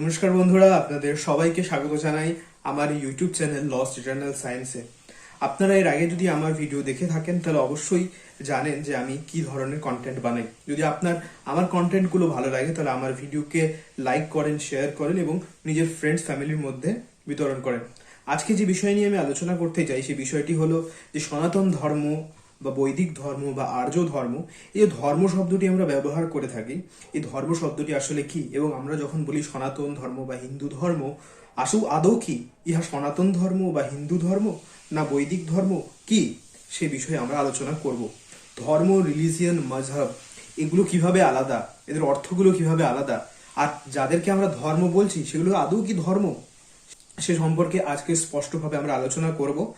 নমস্কার বন্ধুরা, আপনাদের সবাইকে স্বাগত জানাই আমার ইউটিউব চ্যানেল লস্ট ইটার্নাল সায়েন্সে আপনারা এর আগে যদি আমার ভিডিও দেখে থাকেন, তাহলে অবশ্যই জানেন যে আমি কি ধরনের কন্টেন্ট বানাই। যদি আপনার, আমার কন্টেন্টগুলো ভালো লাগে, তাহলে আমার ভিডিওকে লাইক করেন শেয়ার করেন এবং নিজের ফ্রেন্ডস ফ্যামিলির মধ্যে বিতরণ করেন। আজকে যে বিষয় নিয়ে আমি আলোচনা করতে চাই, সেই বিষয়টি হলো যে সনাতন ধর্ম বা বৈদিক ধর্ম বা আর্য ধর্ম, এই যে ধর্ম শব্দটি আমরা ব্যবহার করে থাকি, এই ধর্ম শব্দটি আসলে কি? এবং আমরা যখন বলি সনাতন ধর্ম বা হিন্দু ধর্ম, আসু আদৌ কি ইহা সনাতন ধর্ম বা হিন্দু ধর্ম না বৈদিক ধর্ম? কি? সে বিষয়ে আমরা আলোচনা করব। ধর্ম রিলিজিয়ন মজহব এগুলো কীভাবে আলাদা? এদের অর্থগুলো কীভাবে আলাদা? আর যাদেরকে আমরা ধর্ম বলছি, সেগুলো আদৌ কি ধর্ম? সে সম্পর্কে আজকে স্পষ্টভাবে আমরা আলোচনা করব।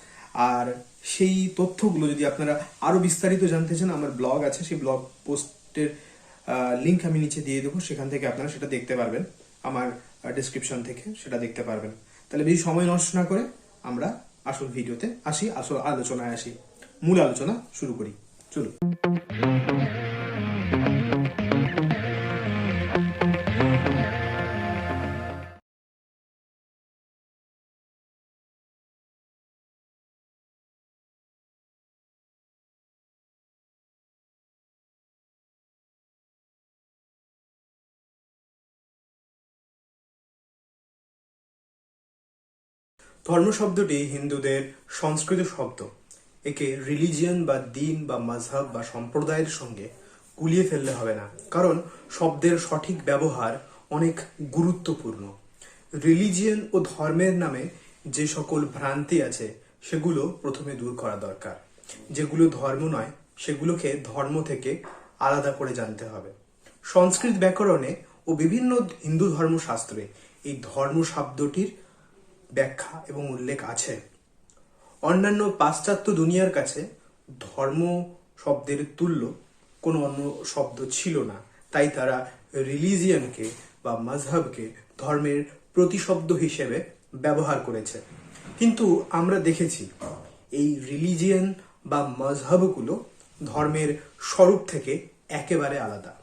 আর সেই তথ্যগুলো যদি আপনারা আরও বিস্তারিত জানতে চান, আমার ব্লগ আছে, সেই ব্লগ পোস্টের লিঙ্ক আমি নিচে দিয়ে দেবো। সেখান থেকে আপনারা সেটা দেখতে পারবেন। আমার ডিসক্রিপশন থেকে সেটা দেখতে পারবেন। তাহলে বেশি সময় নষ্ট না করে আমরা আসল ভিডিওতে আসি, আসল আলোচনায় আসি। মূল আলোচনা শুরু করি। চলুন। ধর্ম শব্দটি হিন্দুদের সংস্কৃত শব্দ। একে রিলিজিয়ন বা দিন বা মাঝহাব বা সম্প্রদায়ের সঙ্গে গুলিয়ে ফেললে হবে না, কারণ শব্দের সঠিক ব্যবহার অনেক গুরুত্বপূর্ণ। রিলিজিয়ন ও ধর্মের নামে যে সকল ভ্রান্তি আছে, সেগুলো প্রথমে দূর করা দরকার। যেগুলো ধর্ম নয়, সেগুলোকে ধর্ম থেকে আলাদা করে জানতে হবে। সংস্কৃত ব্যাকরণে ও বিভিন্ন হিন্দু ধর্মশাস্ত্রে এই ধর্ম শব্দটির ব্যাখ্যা এবং উল্লেখ আছে। অন্যান্য পাশ্চাত্য দুনিয়ার কাছে ধর্ম শব্দের তুল্য কোনো অন্য শব্দ ছিল না। তাই তারা রিলিজিয়নকে বা মাঝহাবকে ধর্মের প্রতিশব্দ হিসেবে ব্যবহার করেছে। কিন্তু আমরা দেখেছি, এই রিলিজিয়ন বা মজহবগুলো ধর্মের স্বরূপ থেকে একেবারে আলাদা।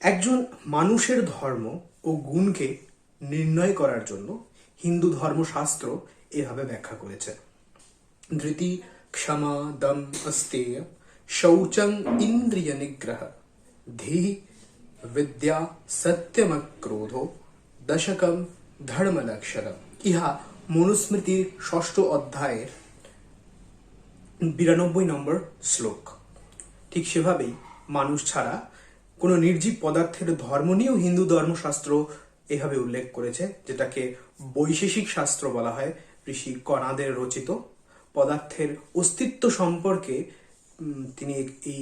একজন মানুষের ধর্ম ও গুণকে নির্ণয় করার জন্য হিন্দু ধর্মশাস্ত্র এভাবে ব্যাখ্যা করেছে। ধৃতি ক্ষমা দম অস্তেয় শৌচং ইন্দ্রিয় নিগ্রহ ধী বিদ্যা সত্যমক্রোধ দশকম ধর্ম লক্ষণম ইহা মনুস্মৃতির ষষ্ঠ অধ্যায়ের বিরানব্বই নম্বর শ্লোক। ঠিক সেভাবেই মানুষ ছাড়া কোনো নির্জীব পদার্থের ধর্ম নিয়েও হিন্দু ধর্মশাস্ত্র এভাবে উল্লেখ করেছে, যেটাকে বৈশেষিক শাস্ত্র বলা হয়, ঋষি কণাদের রচিত পদার্থের অস্তিত্ব সম্পর্কে তিনি এই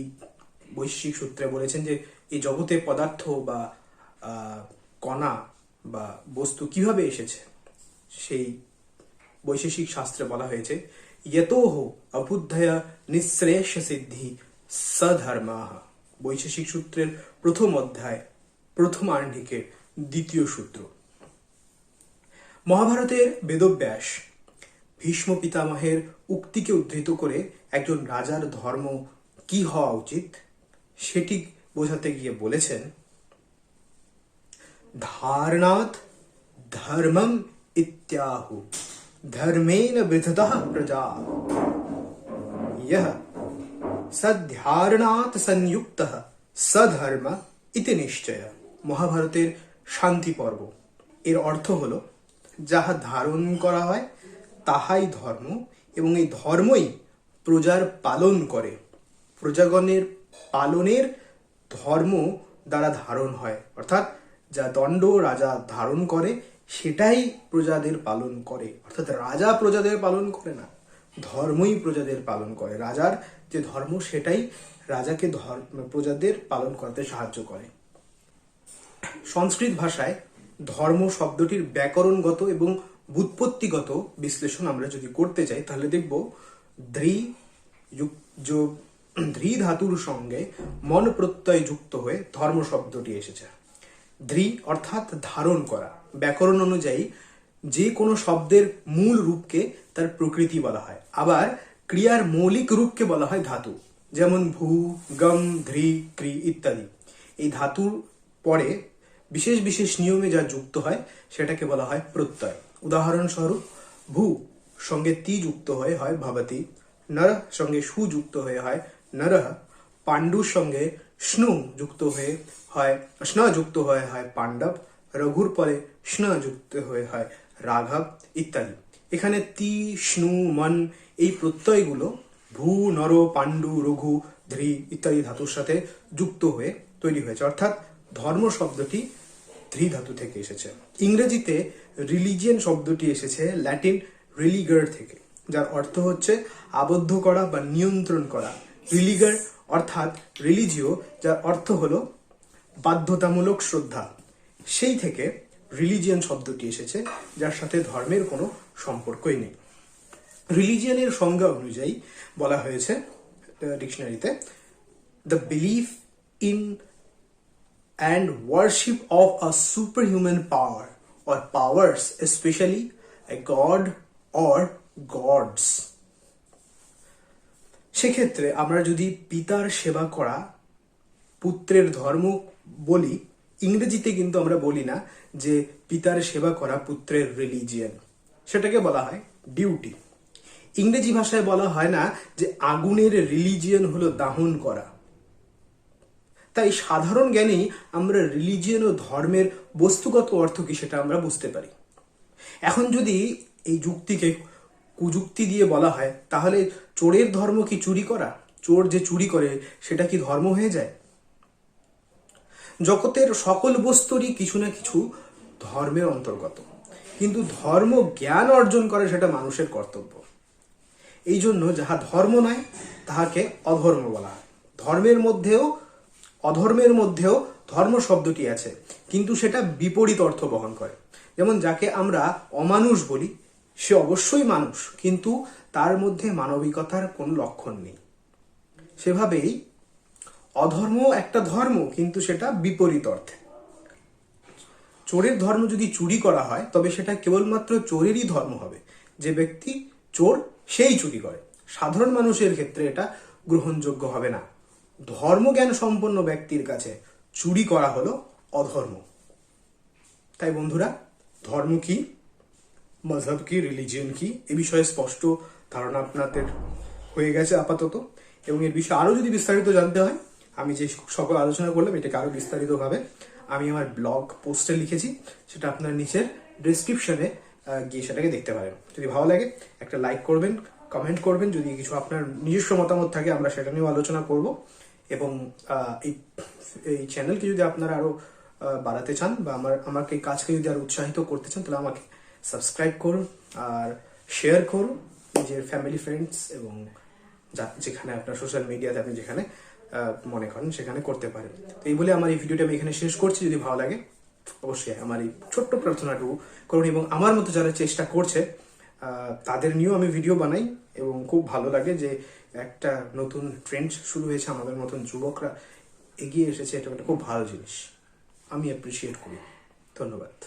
বৈশ্বিক সূত্রে বলেছেন যে এই জগতে পদার্থ বা কণা বা বস্তু কীভাবে এসেছে? সেই বৈশেষিক শাস্ত্রে বলা হয়েছে, ইয়তোহ অবুদ্ধয়া নিঃশ্রেয়স সিদ্ধি সধর্মাহ। বৈশেষিক সূত্রের প্রথম অধ্যায়, প্রথম আহ্নিকের দ্বিতীয় সূত্র। মহাভারতের বেদব্যাস ভীষ্ম পিতামহের উক্তিকে উদ্ধৃত করে একজন রাজার ধর্ম কি হওয়া উচিত, সেটি বোঝাতে গিয়ে বলেছেন, ধারণাৎ ধর্মম ইত্যাহু ধর্মেন বিধতः প্রজা। यह সধ্যারণাৎ সংযুক্ত সধর্ম ইতি নিশ্চয়। মহাভারতের শান্তি পর্ব। এর অর্থ হলো, যাহা ধারণ করা হয়, তাহাই ধর্ম এবং এই ধর্মই প্রজার পালন করে। প্রজাগণের পালনের ধর্ম দ্বারা ধারণ হয়। অর্থাৎ, যা দণ্ড রাজা ধারণ করে, সেটাই প্রজাদের পালন করে। অর্থাৎ, রাজা প্রজাদের পালন করে না, ধর্মই প্রজাদের পালন করে। রাজার যে ধর্ম, সেটাই রাজাকে ধর্ম প্রজাদের পালন করতে সাহায্য করে। সংস্কৃত ভাষায় ধর্ম শব্দটির ব্যাকরণগত এবং বুৎপত্তিগত বিশ্লেষণ আমরা যদি করতে চাই, তাহলে দেখব ধ্রি ধ্রি ধাতুর সঙ্গে মন প্রত্যয় যুক্ত হয়ে ধর্ম শব্দটি এসেছে। ধ্রি অর্থাৎ ধারণ করা। ব্যাকরণ অনুযায়ী যে কোনো শব্দের মূল রূপকে তার প্রকৃতি বলা হয়। আবার ক্রিয়ার মৌলিক রূপকে বলা হয় ধাতু, যেমন ভূ, গম ধ্রি ক্রি ইত্যাদি। এই ধাতুর পরে বিশেষ বিশেষ নিয়মে যা যুক্ত হয়, সেটাকে বলা হয় প্রত্যয়। উদাহরণস্বরূপ, ভূ সঙ্গে তি যুক্ত হয়ে হয় ভবতি, নর সঙ্গে সু যুক্ত হয়ে হয় নরহ পাণ্ডুর সঙ্গে স্নু যুক্ত হয়ে হয়, স্ন যুক্ত হয়ে হয় পাণ্ডব, রঘুর পরে স্ন যুক্ত হয়ে হয় রাঘব ইত্যাদি। এখানে তি, স্নু, মন এই প্রত্যয়গুলো ভূ, নর, পাণ্ডু, রঘু ধ্রি ইত্যাদি ধাতুর সাথে যুক্ত হয়ে তৈরি হয়েছে। অর্থাৎ ধর্ম শব্দটি ধ্রি ধাতু থেকে এসেছে। ইংরেজিতে রিলিজিয়ন শব্দটি এসেছে ল্যাটিন রিলিগার থেকে, যার অর্থ হচ্ছে আবদ্ধ করা বা নিয়ন্ত্রণ করা। রিলিগার অর্থাৎ রিলিজিও, যার অর্থ হলো বাধ্যতামূলক শ্রদ্ধা। সেই থেকে রিলিজিয়ান শব্দটি এসেছে, যার সাথে ধর্মের কোনো সম্পর্কই নেই। রিলিজিয়ানের সংজ্ঞা অনুযায়ী বলা হয়েছে ডিকশনারিতে the belief in and worship of a superhuman power or powers, especially a god or gods. সেক্ষেত্রে আমরা যদি পিতার সেবা করা পুত্রের ধর্ম বলি ইংরেজিতে কিন্তু আমরা বলি না যে পিতার সেবা করা পুত্রের রিলিজিয়ন সেটাকে বলা হয় ডিউটি ইংরেজি ভাষায় বলা হয় না যে আগুনের রিলিজিয়ন হলো দাহন করা। তাই সাধারণ জ্ঞানেই আমরা রিলিজিয়ন ও ধর্মের বস্তুগত অর্থ কি সেটা আমরা বুঝতে পারি। এখন যদি এই যুক্তিকে কুযুক্তি দিয়ে বলা হয়, তাহলে চোরের ধর্ম কি চুরি করা? চোর যে চুরি করে, সেটা কি ধর্ম হয়ে যায়? জগতের সকল বস্তুরই কিছু না কিছু ধর্মের অন্তর্গত। কিন্তু ধর্ম জ্ঞান অর্জন করে সেটা মানুষের কর্তব্য। এই জন্য যাহা ধর্ম নয়, তাহাকে অধর্ম বলা হয়। ধর্মের মধ্যেও অধর্মের মধ্যেও ধর্ম শব্দটি আছে, কিন্তু সেটা বিপরীত অর্থ বহন করে। যেমন যাকে আমরা অমানুষ বলি, সে অবশ্যই মানুষ, কিন্তু তার মধ্যে মানবিকতার কোনো লক্ষণ নেই। সেভাবেই অধর্ম একটা ধর্ম, কিন্তু সেটা বিপরীত অর্থে। চোরের ধর্ম যদি চুরি করা হয়, তবে সেটা কেবলমাত্র চোরেরই ধর্ম হবে। যে ব্যক্তি চোর, সেই চুরি করে। সাধারণ মানুষের ক্ষেত্রে এটা গ্রহণযোগ্য হবে না। ধর্মজ্ঞান সম্পন্ন ব্যক্তির কাছে চুরি করা হলো অধর্ম। তাই বন্ধুরা, ধর্ম কি? মজহব কি? রিলিজিয়ন কি? এ বিষয়ে স্পষ্ট ধারণা আপনাদের হয়ে গেছে আপাতত। এবং এর বিষয়ে আরও যদি বিস্তারিত জানতে হয়, আমি যে সকল আলোচনা করলাম, এটাকে আরও বিস্তারিতভাবে আমি আমার ব্লগ পোস্টে লিখেছি, সেটা আপনার নিচের ডিসক্রিপশনে গিয়ে সেটাকে দেখতে পারেন। যদি ভালো লাগে, একটা লাইক করবেন, কমেন্ট করবেন। যদি কিছু আপনার নিজস্ব মতামত থাকে, আমরা সেটা নিয়েও আলোচনা করব। এবং এই চ্যানেলকে যদি আপনারা আরও বাড়াতে চান বা আমার, আমাকে কাজকে যদি আরও উৎসাহিত করতে চান, তাহলে আমাকে সাবস্ক্রাইব করুন আর শেয়ার করুন নিজের ফ্যামিলি ফ্রেন্ডস এবং যেখানে আপনার সোশ্যাল মিডিয়াতে আপনি যেখানে মনে করেন সেখানে করতে পারেন। তো এই বলে আমার এই ভিডিওটা আমি এখানে শেষ করছি। যদি ভালো লাগে, অবশ্যই আমার এই ছোট্ট প্রার্থনাটুকু করুন এবং আমার মতো যারা চেষ্টা করছে তাদের নিয়েও আমি ভিডিও বানাই এবং খুব ভালো লাগে যে একটা নতুন ট্রেন্ড শুরু হয়েছে, আমাদের মতন যুবকরা এগিয়ে এসেছে, এটা একটা খুব ভালো জিনিস। আমি অ্যাপ্রিসিয়েট করি ধন্যবাদ।